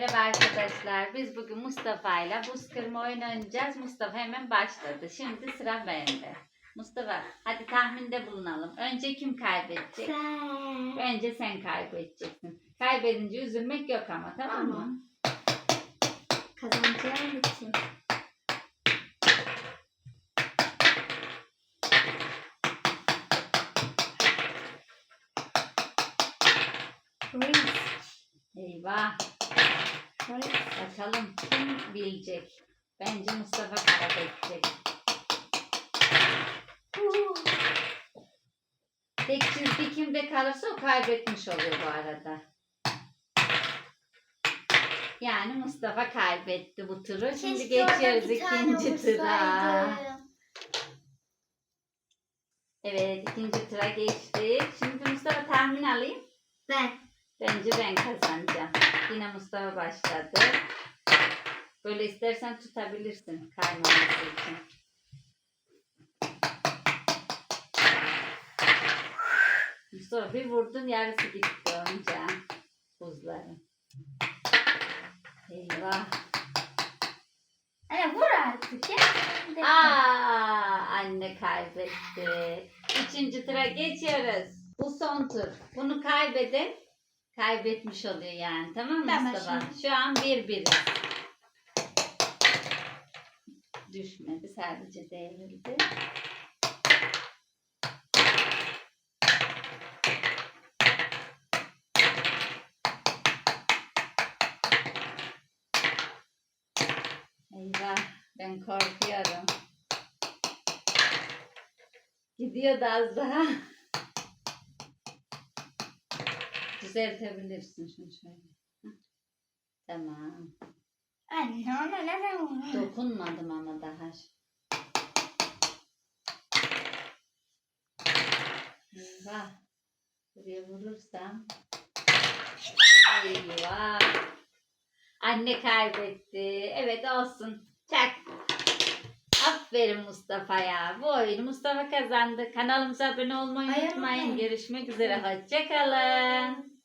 Merhaba arkadaşlar. Biz bugün Mustafa ile buz kırma oyunu oynayacağız. Mustafa hemen başladı. Şimdi sıra bende. Mustafa hadi tahminde bulunalım. Önce kim kaybedecek? Sen. Önce sen kaybedeceksin. Kaybedince üzülmek yok ama tamam mı? Tamam. Kazanacağım için. Eyvah. Risk. Bakalım kim bilecek? Bence Mustafa kaybedecek. Tek çizgi kimde kalırsa o kaybetmiş oluyor bu arada. Yani Mustafa kaybetti bu turu. Şimdi Keşke orada geçiyoruz ikinci tura. Evet ikinci tura geçtik. Şimdi Mustafa tahmin alayım. Ben. Bence ben kazanacağım. Yine Mustafa başladı. Böyle istersen tutabilirsin kaymaması için. Mustafa bir vurdun yarısı gitti onca buzların. Eyvah. Anne vur artık ya. Aa, anne kaybetti. Üçüncü tura geçiyoruz. Bu son tur. Bunu kaybeden kaybetmiş oluyor yani. Tamam mı Ben Mustafa? başlayayım. Şu an bir bir. Düşmedi. Sadece devrildi. Eyvah. Ben korkuyorum. Gidiyor da az daha. Düzeltebilirsin şunu şöyle. Hah. Tamam. Anne ona neden vur? Dokunmadım ama daha. Eyvah. Buraya vurursam. Eyvah. Anne kaybetti. Evet olsun. Çak. Aferin Mustafa'ya. Bu oyunu Mustafa kazandı. Kanalımıza abone olmayı Ay, unutmayın. unutmayın. Görüşmek üzere. Hoşçakalın.